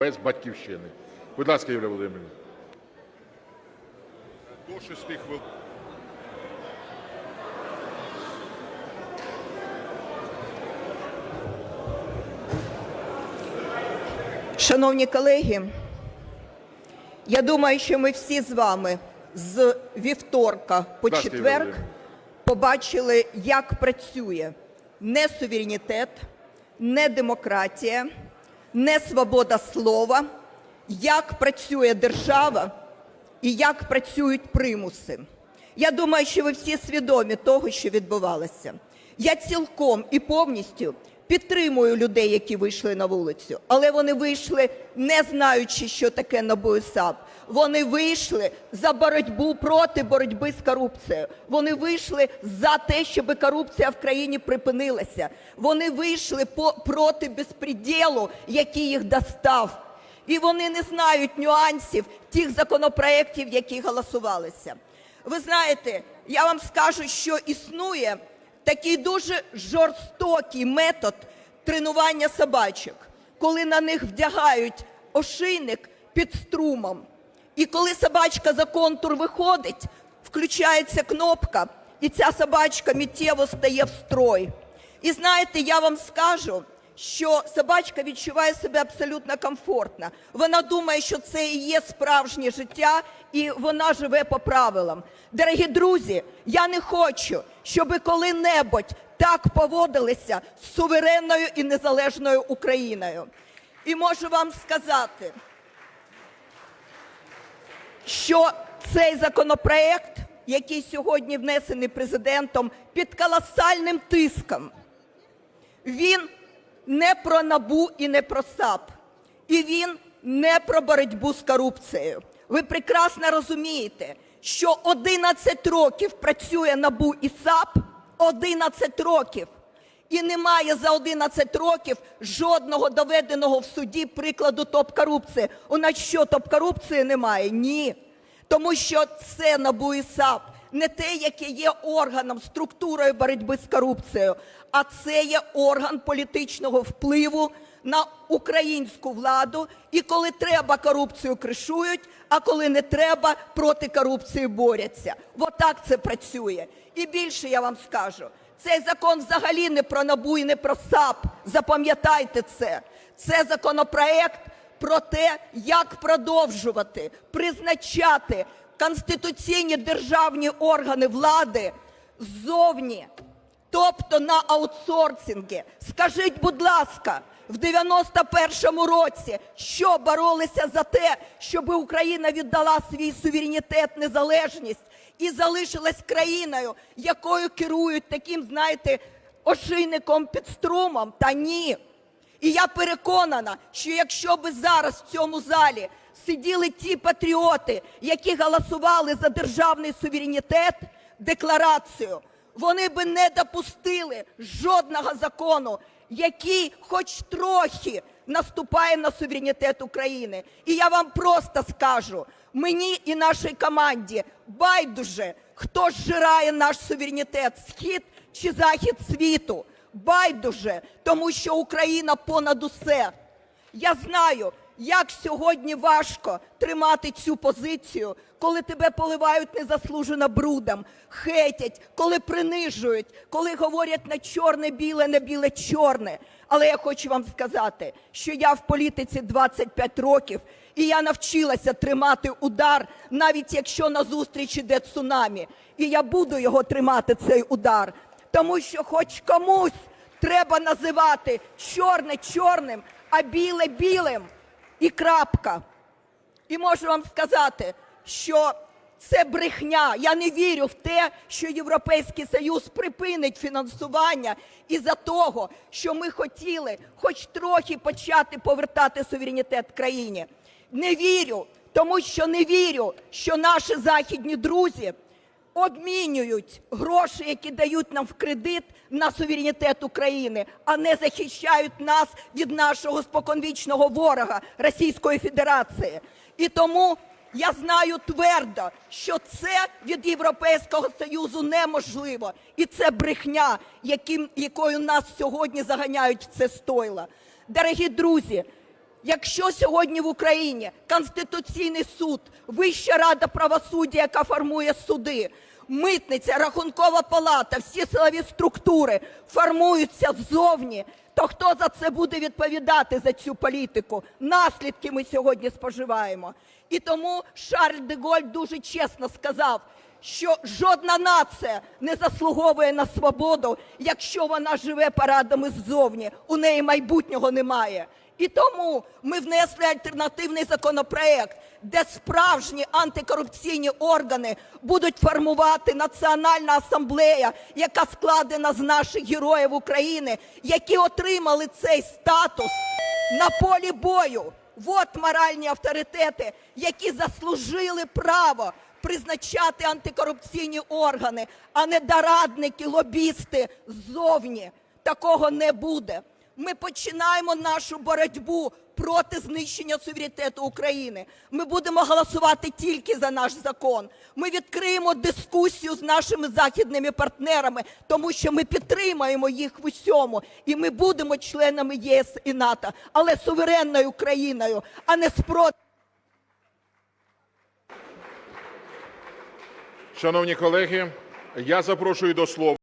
без батьківщини. Будь ласка, Юлія Володимирівна. До шести хвилин. Шановні колеги, я думаю, що ми всі з вами з вівторка по четверг побачили, як працює не суверенітет, не демократія, не свобода слова, як працює держава і як працюють примуси. Я думаю, що ви всі свідомі того, що відбувалося. Я цілком і повністю підтримую людей, які вийшли на вулицю, але вони вийшли не знаючи, що таке НАБУ і САП. Вони вийшли за боротьбу проти боротьби з корупцією. Вони вийшли за те, щоб корупція в країні припинилася. Вони вийшли по проти безпреділу, який їх достав. І вони не знають нюансів тих законопроєктів, які голосувалися. Ви знаєте, я вам скажу, що існує такий дуже жорстокий метод тренування собачок, коли на них вдягають ошийник під струмом. І коли собачка за контур виходить, включається кнопка, і ця собачка миттєво стає в строй. І знаєте, я вам скажу, що собачка відчуває себе абсолютно комфортно. Вона думає, що це і є справжнє життя, і вона живе по правилам. Дорогі друзі, я не хочу, щоб коли-небудь так поводилися з суверенною і незалежною Україною. І можу вам сказати, що цей законопроект, який сьогодні внесений президентом під колосальним тиском, він не про набу і не про САП. І він не про боротьбу з корупцією. Ви прекрасно розумієте, що 11 років працює набу і САП, 11 років. І немає за 11 років жодного доведеного в суді прикладу топ-корупції. У нас що, топ-корупції немає? Ні. Тому що це НАБУ і САП не те, яке є органом, структурою боротьби з корупцією, а це є орган політичного впливу на українську владу. І коли треба, корупцію кришують, а коли не треба, проти корупції борються. Отак це працює. І більше я вам скажу. Цей закон взагалі не про НАБУ і не про САП. Запам'ятайте це. Це законопроект про те, як продовжувати призначати конституційні державні органи влади ззовні, тобто на аутсорсинги. Скажіть, будь ласка, в 91-му році що боролися за те, щоб Україна віддала свій суверенітет, незалежність і залишилась країною, якою керують таким, знаєте, ошийником під струмом? Та ні. І я переконана, що якщо би зараз в цьому залі сиділи ті патріоти, які голосували за державний суверенітет, декларацію, вони би не допустили жодного закону, який хоч трохи наступає на суверенітет України. І я вам просто скажу, мені і нашій команді байдуже, хто зжирає наш суверенітет, схід чи захід світу. Байдуже, тому що Україна понад усе. Я знаю, як сьогодні важко тримати цю позицію, коли тебе поливають незаслужено брудом, хетять, коли принижують, коли говорять на чорне-біле, на біле-чорне. Але я хочу вам сказати, що я в політиці 25 років, і я навчилася тримати удар, навіть якщо назустріч іде цунамі. І я буду його тримати, цей удар. Тому що хоч комусь треба називати чорне чорним, а біле білим. І крапка. І можу вам сказати, що це брехня. Я не вірю в те, що Європейський Союз припинить фінансування із-за того, що ми хотіли хоч трохи почати повертати суверенітет країні. Не вірю, тому що не вірю, що наші західні друзі обмінюють гроші, які дають нам в кредит на суверенітет України, а не захищають нас від нашого споконвічного ворога Російської Федерації. І тому я знаю твердо, що це від Європейського Союзу неможливо. І це брехня, яким, якою нас сьогодні заганяють в це стойло. Дорогі друзі, Якщо сьогодні в Україні Конституційний суд, Вища рада правосуддя, яка формує суди, митниця, рахункова палата, всі силові структури формуються ззовні, то хто за це буде відповідати за цю політику? Наслідки ми сьогодні споживаємо. І тому Шарль де дуже чесно сказав, що жодна нація не заслуговує на свободу, якщо вона живе парадами ззовні. У неї майбутнього немає. І тому ми внесли альтернативний законопроект, де справжні антикорупційні органи будуть формувати Національна асамблея, яка складена з наших героїв України, які отримали цей статус на полі бою. От моральні авторитети, які заслужили право призначати антикорупційні органи, а не дорадники, лобісти ззовні. Такого не буде. Ми починаємо нашу боротьбу проти знищення суверенітету України. Ми будемо голосувати тільки за наш закон. Ми відкриємо дискусію з нашими західними партнерами, тому що ми підтримаємо їх в усьому, і ми будемо членами ЄС і НАТО, але суверенною країною, а не спротив. Шановні колеги, я запрошую до слова.